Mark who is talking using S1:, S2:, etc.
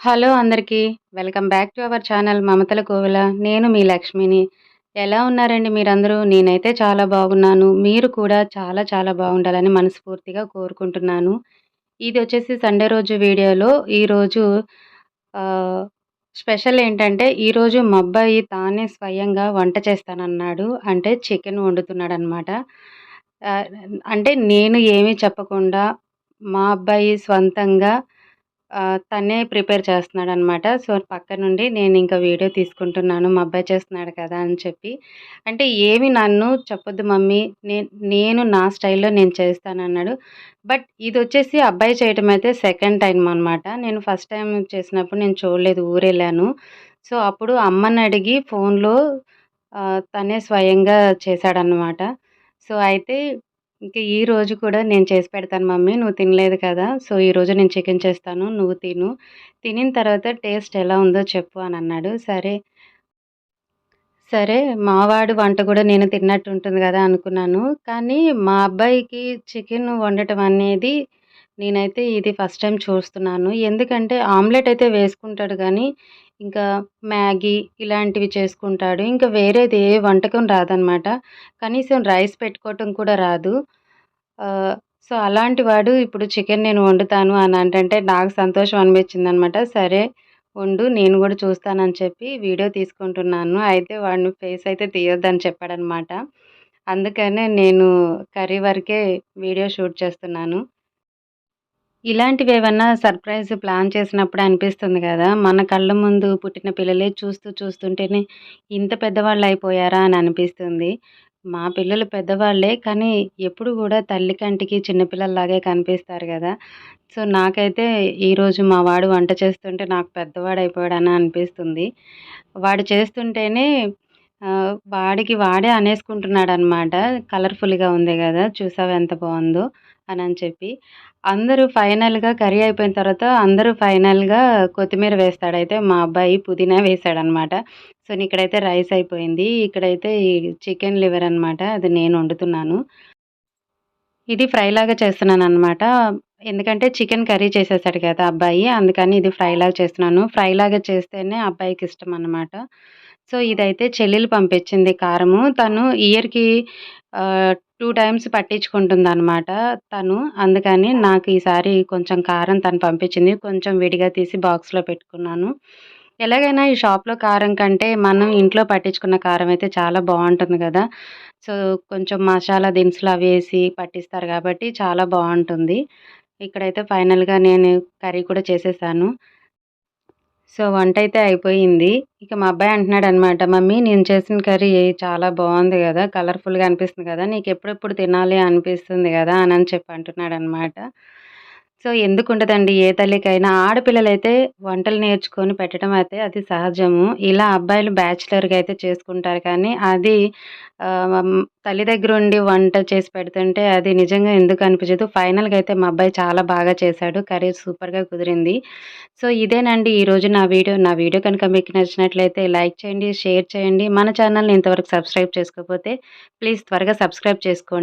S1: Hello అందరికీ welcome back to our channel మమతల కోవిల. నేను మీ లక్ష్మిని. ఎలా ఉన్నారండి మీరందరూ? నేనైతే చాలా బాగున్నాను. మీరు కూడా చాలా చాలా బాగుండాలని మనస్ఫూర్తిగా కోరుకుంటున్నాను. ఇది వచ్చేసి సండే రోజు వీడియోలో ఈరోజు స్పెషల్ ఏంటంటే ఈరోజు మా అబ్బాయి తానే స్వయంగా వంట చేస్తానన్నాడు. అంటే చికెన్ వండుతున్నాడు అనమాట అంటే నేను ఏమీ చెప్పకుండా మా అబ్బాయి స్వంతంగా తనే ప్రిపేర్ చేస్తున్నాడనమాట. సో, పక్క నుండి నేను ఇంకా వీడియో తీసుకుంటున్నాను. మా అబ్బాయి చేస్తున్నాడు కదా! అని చెప్పి. అంటే ఏమి నన్ను చెప్పొద్దు మమ్మీ నేను నేను నా స్టైల్‌లో నేను చేస్తాను అన్నాడు బట్ ఇది వచ్చేసి అబ్బాయి చేయటం అయితే సెకండ్ టైం అనమాట. నేను ఫస్ట్ టైం చేసినప్పుడు నేను చూడలేదు ఊరెళ్ళాను. సో, అప్పుడు అమ్మని అడిగి ఫోన్‌లో తనే స్వయంగా చేశాడనమాట. సో, అయితే ఇంకా ఈ రోజు కూడా నేను చేసి పెడతాను మమ్మీ నువ్వు తినలేదు కదా! సో, ఈరోజు నేను చికెన్ చేస్తాను నువ్వు తిను. తినిన తర్వాత టేస్ట్ ఎలా ఉందో చెప్పు అని అన్నాడు. సరే సరే మావాడు వంట కూడా నేను తిన్నట్టు ఉంటుంది కదా అనుకున్నాను. కానీ మా అబ్బాయికి చికెన్ వండటం అనేది నేనైతే ఇది ఫస్ట్ టైం చూస్తున్నాను. ఎందుకంటే ఆమ్లెట్ అయితే వేసుకుంటాడు కానీ, ఇంకా మ్యాగీ ఇలాంటివి చేసుకుంటాడు. ఇంకా వేరేది ఏ వంటకం రాదనమాట. కనీసం రైస్ పెట్టుకోవటం కూడా రాదు. సో, అలాంటి వాడు ఇప్పుడు చికెన్ నేను వండుతాను అని అంటే నాకు సంతోషం అనిపించింది అనమాట సరే వండు నేను కూడా చూస్తానని చెప్పి వీడియో తీసుకుంటున్నాను. అయితే వాడిని ఫేస్ అయితే తీయొద్దని చెప్పాడనమాట. అందుకనే నేను కర్రీ వరకే వీడియో షూట్ చేస్తున్నాను. ఇలాంటివి ఏమన్నా సర్ప్రైజ్ ప్లాన్ చేసినప్పుడు అనిపిస్తుంది కదా! మన కళ్ళ ముందు పుట్టిన పిల్లలే చూస్తూ చూస్తుంటేనే ఇంత పెద్దవాళ్ళు అయిపోయారా అని అనిపిస్తుంది. మా పిల్లలు పెద్దవాళ్ళే. కానీ ఎప్పుడు కూడా తల్లి కంటికి చిన్నపిల్లల్లాగే కనిపిస్తారు కదా! సో, నాకైతే ఈరోజు మా వాడు వంట చేస్తుంటే నాకు పెద్దవాడు అయిపోయాడని అనిపిస్తుంది. వాడు చేస్తుంటేనే వాడికి వాడే అనేసుకుంటున్నాడనమాట. కలర్‌ఫుల్‌గా ఉంది కదా! చూసావు ఎంత బాగుందో అని చెప్పి. అందరూ ఫైనల్‌గా కర్రీ అయిపోయిన తర్వాత అందరూ ఫైనల్‌గా కొత్తిమీర వేస్తాడైతే మా అబ్బాయి పుదీనా వేసాడనమాట. సో, ఇక్కడైతే రైస్ అయిపోయింది. ఇక్కడైతే ఈ చికెన్ లివర్ అనమాట. అది నేను వండుతున్నాను. ఇది ఫ్రైలాగా చేస్తున్నాను అనమాట ఎందుకంటే చికెన్ కర్రీ చేసేసాడు కదా అబ్బాయి. అందుకని ఇది ఫ్రైలాగా చేస్తున్నాను. ఫ్రైలాగా చేస్తేనే అబ్బాయికి ఇష్టం అనమాట. సో, ఇదైతే చెల్లెలు పంపించింది కారము. తను ఇయర్‌కి టూ టైమ్స్ పట్టించుకుంటుంది అనమాట తను. అందుకని నాకు ఈసారి కొంచెం కారం తను పంపించింది. కొంచెం విడిగా తీసి బాక్స్‌లో పెట్టుకున్నాను. ఎలాగైనా ఈ షాప్‌లో కారం కంటే మనం ఇంట్లో పట్టించుకున్న కారం అయితే చాలా బాగుంటుంది కదా! సో, కొంచెం మసాలా దినుసులు అవి వేసి పట్టిస్తారు కాబట్టి చాలా బాగుంటుంది. ఇక్కడైతే ఫైనల్‌గా నేను కర్రీ కూడా చేసేసాను. సో, వంట అయితే అయిపోయింది. ఇక మా అబ్బాయి అంటున్నాడనమాట, "మమ్మీ నేను చేసిన కర్రీ చాలా బాగుంది కదా! కలర్‌ఫుల్‌గా అనిపిస్తుంది కదా! నీకు ఎప్పుడెప్పుడు తినాలి అనిపిస్తుంది కదా!" అని అని చెప్పి అంటున్నాడనమాట. సో, ఎందుకు ఉండదండి ఏ తల్లికైనా. ఆడపిల్లలైతే వంటలు నేర్చుకొని పెట్టడం అయితే అది సహజము. ఇలా అబ్బాయిలు బ్యాచిలర్‌గా అయితే చేసుకుంటారు కానీ అది తల్లి దగ్గర ఉండి వంట చేసి పెడుతుంటే అది నిజంగా ఎందుకు అనిపించదు. ఫైనల్‌గా అయితే మా అబ్బాయి చాలా బాగా చేశాడు. కర్రీ సూపర్‌గా కుదిరింది. సో, ఇదేనండి ఈరోజు నా వీడియో. నా వీడియో కనుక మీకు నచ్చినట్లయితే లైక్ చేయండి, షేర్ చేయండి. మన ఛానల్‌ని ఇంతవరకు సబ్స్క్రైబ్ చేసుకోకపోతే ప్లీజ్ త్వరగా సబ్స్క్రైబ్ చేసుకోండి.